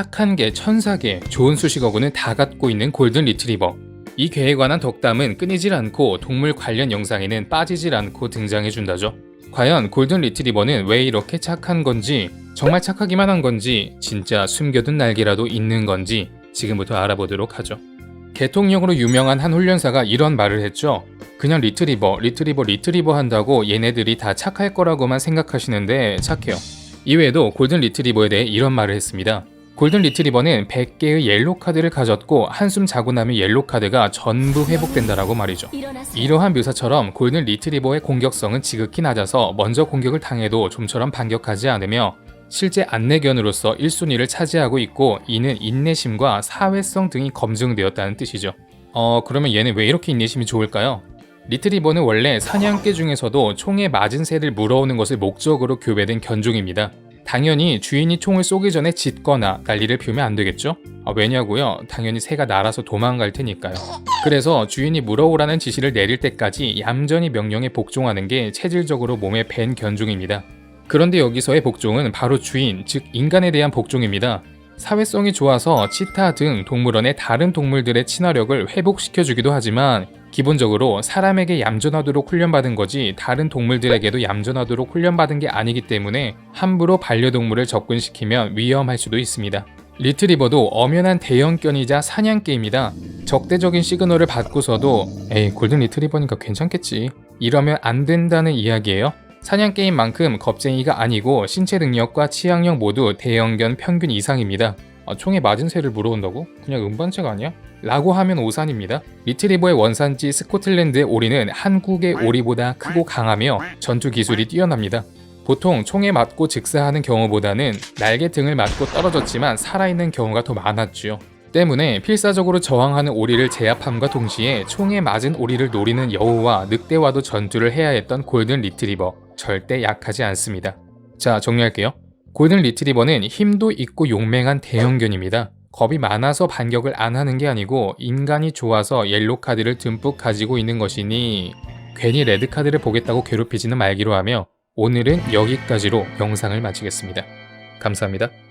착한 개, 천사 개, 좋은 수식어구는 다 갖고 있는 골든 리트리버. 이 개에 관한 덕담은 끊이질 않고 동물 관련 영상에는 빠지질 않고 등장해준다죠. 과연 골든 리트리버는 왜 이렇게 착한 건지, 정말 착하기만 한 건지, 진짜 숨겨둔 날개라도 있는 건지 지금부터 알아보도록 하죠. 개통령으로 유명한 한 훈련사가 이런 말을 했죠. 그냥 리트리버, 리트리버, 리트리버 한다고 얘네들이 다 착할 거라고만 생각하시는데 착해요. 이외에도 골든 리트리버에 대해 이런 말을 했습니다. 골든 리트리버는 100개의 옐로 카드를 가졌고 한숨 자고 나면 옐로 카드가 전부 회복된다라고 말이죠. 이러한 묘사처럼 골든 리트리버의 공격성은 지극히 낮아서 먼저 공격을 당해도 좀처럼 반격하지 않으며 실제 안내견으로서 1순위를 차지하고 있고 이는 인내심과 사회성 등이 검증되었다는 뜻이죠. 어 그러면 얘는 왜 이렇게 인내심이 좋을까요? 리트리버는 원래 사냥개 중에서도 총에 맞은 새를 물어오는 것을 목적으로 교배된 견종입니다. 당연히 주인이 총을 쏘기 전에 짖거나 난리를 피우면 안 되겠죠? 아, 왜냐고요? 당연히 새가 날아서 도망갈 테니까요. 그래서 주인이 물어오라는 지시를 내릴 때까지 얌전히 명령에 복종하는 게 체질적으로 몸에 밴 견종입니다. 그런데 여기서의 복종은 바로 주인, 즉 인간에 대한 복종입니다. 사회성이 좋아서 치타 등 동물원의 다른 동물들의 친화력을 회복시켜주기도 하지만 기본적으로 사람에게 얌전하도록 훈련받은 거지 다른 동물들에게도 얌전하도록 훈련받은 게 아니기 때문에 함부로 반려동물을 접근시키면 위험할 수도 있습니다. 리트리버도 엄연한 대형견이자 사냥개입니다. 적대적인 시그널을 받고서도 에이 골든 리트리버니까 괜찮겠지 이러면 안 된다는 이야기예요. 사냥개인 만큼 겁쟁이가 아니고 신체 능력과 치악력 모두 대형견 평균 이상입니다. 아, 총에 맞은 새를 물어온다고? 그냥 음반체가 아니야? 라고 하면 오산입니다. 리트리버의 원산지 스코틀랜드의 오리는 한국의 오리보다 크고 강하며 전투 기술이 뛰어납니다. 보통 총에 맞고 즉사하는 경우보다는 날개 등을 맞고 떨어졌지만 살아있는 경우가 더 많았죠. 때문에 필사적으로 저항하는 오리를 제압함과 동시에 총에 맞은 오리를 노리는 여우와 늑대와도 전투를 해야 했던 골든 리트리버 절대 약하지 않습니다. 자 정리할게요. 골든 리트리버는 힘도 있고 용맹한 대형견입니다. 겁이 많아서 반격을 안 하는 게 아니고 인간이 좋아서 옐로 카드를 듬뿍 가지고 있는 것이니 괜히 레드 카드를 보겠다고 괴롭히지는 말기로 하며 오늘은 여기까지로 영상을 마치겠습니다. 감사합니다.